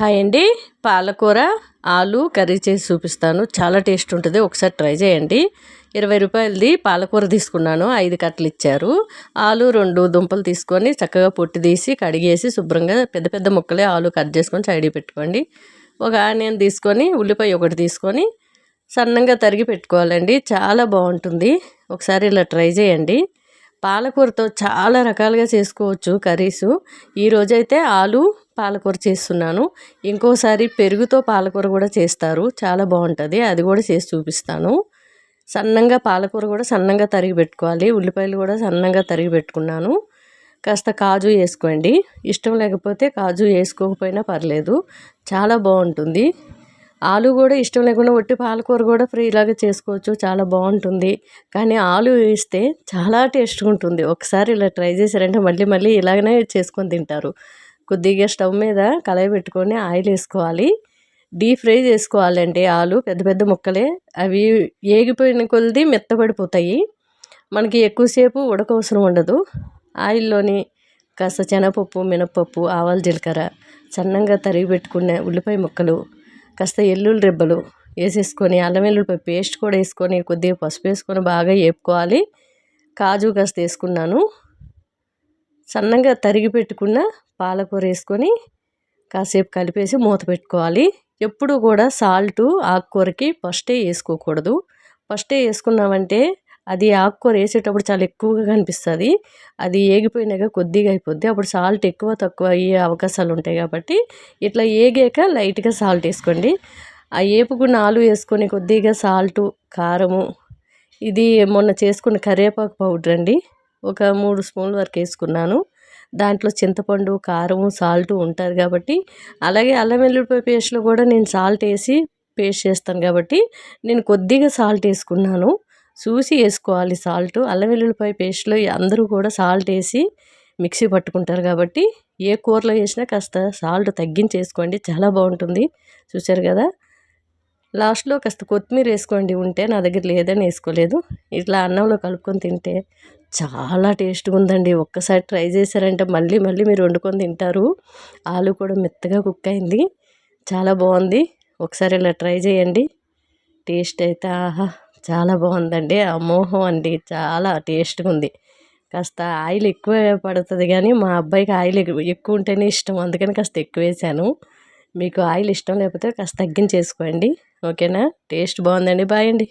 Hi అండి. పాలకూర ఆలు కర్రీ చేసి చూపిస్తాను. చాలా టేస్ట్ ఉంటుంది. ఒకసారి ట్రై చేయండి. ఇరవై రూపాయలది పాలకూర తీసుకున్నాను. ఐదు కట్టలు ఇచ్చారు. ఆలు రెండు దుంపలు తీసుకొని చక్కగా పొట్టి తీసి కడిగేసి శుభ్రంగా పెద్ద పెద్ద ముక్కలే ఆలు కట్ చేసుకొని సైడ్కి పెట్టుకోండి. ఒక ఆనియన్ తీసుకొని ఉల్లిపాయ ఒకటి తీసుకొని సన్నంగా తరిగి పెట్టుకోవాలండి. చాలా బాగుంటుంది. ఒకసారి ఇలా ట్రై చేయండి. పాలకూరతో చాలా రకాలుగా చేసుకోవచ్చు కర్రీసు. ఈరోజైతే ఆలు పాలకూర చేస్తున్నాను. ఇంకోసారి పెరుగుతో పాలకూర కూడా చేస్తారు. చాలా బాగుంటుంది. అది కూడా చేసి చూపిస్తాను. సన్నంగా పాలకూర కూడా సన్నంగా తరిగి పెట్టుకోవాలి. ఉల్లిపాయలు కూడా సన్నంగా తరిగి పెట్టుకున్నాను. కాస్త కాజు వేసుకోండి. ఇష్టం లేకపోతే కాజు వేసుకోకపోయినా పర్లేదు. చాలా బాగుంటుంది. ఆలు కూడా ఇష్టం లేకుండా ఒట్టి పాలకూర కూడా ఫ్రీలాగా చేసుకోవచ్చు. చాలా బాగుంటుంది. కానీ ఆలు వేస్తే చాలా టేస్ట్గా ఉంటుంది. ఒకసారి ఇలా ట్రై చేశారంటే మళ్ళీ మళ్ళీ ఇలాగనే చేసుకొని తింటారు. కొద్దిగా స్టవ్ మీద కళాయి పెట్టుకొని ఆయిల్ వేసుకోవాలి. డీప్ ఫ్రై చేసుకోవాలండి ఆలు పెద్ద పెద్ద ముక్కలే. అవి ఏగిపోయిన కొద్ది మెత్తబడిపోతాయి. మనకి ఎక్కువసేపు ఉడకవసరం ఉండదు. ఆయిల్లోని కాస్త శనగపప్పు మినపప్పు ఆవాలు జీలకర్ర సన్నంగా తరిగి పెట్టుకున్న ఉల్లిపాయ ముక్కలు కాస్త ఎల్లుల్లి రెబ్బలు వేసేసుకొని అల్లం వెల్లుల్లిపాయ పేస్ట్ కూడా వేసుకొని కొద్దిగా పసుపు వేసుకొని బాగా వేపుకోవాలి. కాజు కాస్త వేసుకున్నాను. సన్నగా తరిగి పెట్టుకున్న పాలకూర వేసుకొని కాసేపు కలిపేసి మూత పెట్టుకోవాలి. ఎప్పుడు కూడా సాల్ట్ ఆకుకూరకి ఫస్టే వేసుకోకూడదు. ఫస్టే వేసుకున్నామంటే అది ఆకుకూర వేసేటప్పుడు చాలా ఎక్కువగా కనిపిస్తుంది. అది ఏగిపోయినాక కొద్దిగా అయిపోద్ది. అప్పుడు సాల్ట్ ఎక్కువ తక్కువ అయ్యే అవకాశాలు ఉంటాయి కాబట్టి ఇట్లా ఏగాక లైట్గా సాల్ట్ వేసుకోండి. ఆ ఏపుకున్న ఆలు వేసుకొని కొద్దిగా సాల్టు కారము ఇది మొన్న చేసుకున్న కరివేపాకు పౌడర్ అండి. ఒక మూడు స్పూన్ల వరకు వేసుకున్నాను. దాంట్లో చింతపండు కారము సాల్ట్ ఉంటారు కాబట్టి అలాగే అల్లం వెల్లుల్లిపాయ పేస్ట్లో కూడా నేను సాల్ట్ వేసి పేస్ట్ చేస్తాను కాబట్టి నేను కొద్దిగా సాల్ట్ వేసుకున్నాను. చూసి వేసుకోవాలి సాల్ట్. అల్లం వెల్లుల్లిపాయ పేస్ట్లో అందరూ కూడా సాల్ట్ వేసి మిక్సీ పట్టుకుంటారు కాబట్టి ఏ కూరలో వేసినా కాస్త సాల్ట్ తగ్గించేసుకోండి. చాలా బాగుంటుంది. చూసారు కదా? లాస్ట్లో కాస్త కొత్తిమీర వేసుకోండి ఉంటే నా దగ్గర లేదని వేసుకోలేదు. ఇట్లా అన్నంలో కలుపుకొని తింటే చాలా టేస్ట్గా ఉందండి. ఒక్కసారి ట్రై చేశారంటే మళ్ళీ మళ్ళీ మీరు వండుకొని తింటారు. ఆలు కూడా మెత్తగా కుక్ అయింది. చాలా బాగుంది. ఒకసారి ఇలా ట్రై చేయండి. టేస్ట్ అయితే ఆహా చాలా బాగుందండి. అమోహం అండి చాలా టేస్ట్గా ఉంది. కాస్త ఆయిల్ ఎక్కువ పడుతుంది కానీ మా అబ్బాయికి ఆయిల్ ఎక్కువ ఉంటేనే ఇష్టం. అందుకని కాస్త ఎక్కువ వేసాను. మీకు ఆయిల్ ఇష్టం లేకపోతే కాస్త తగ్గించేసుకోండి. ఓకేనా? టేస్ట్ బాగుందండి. బాయ్ అండి.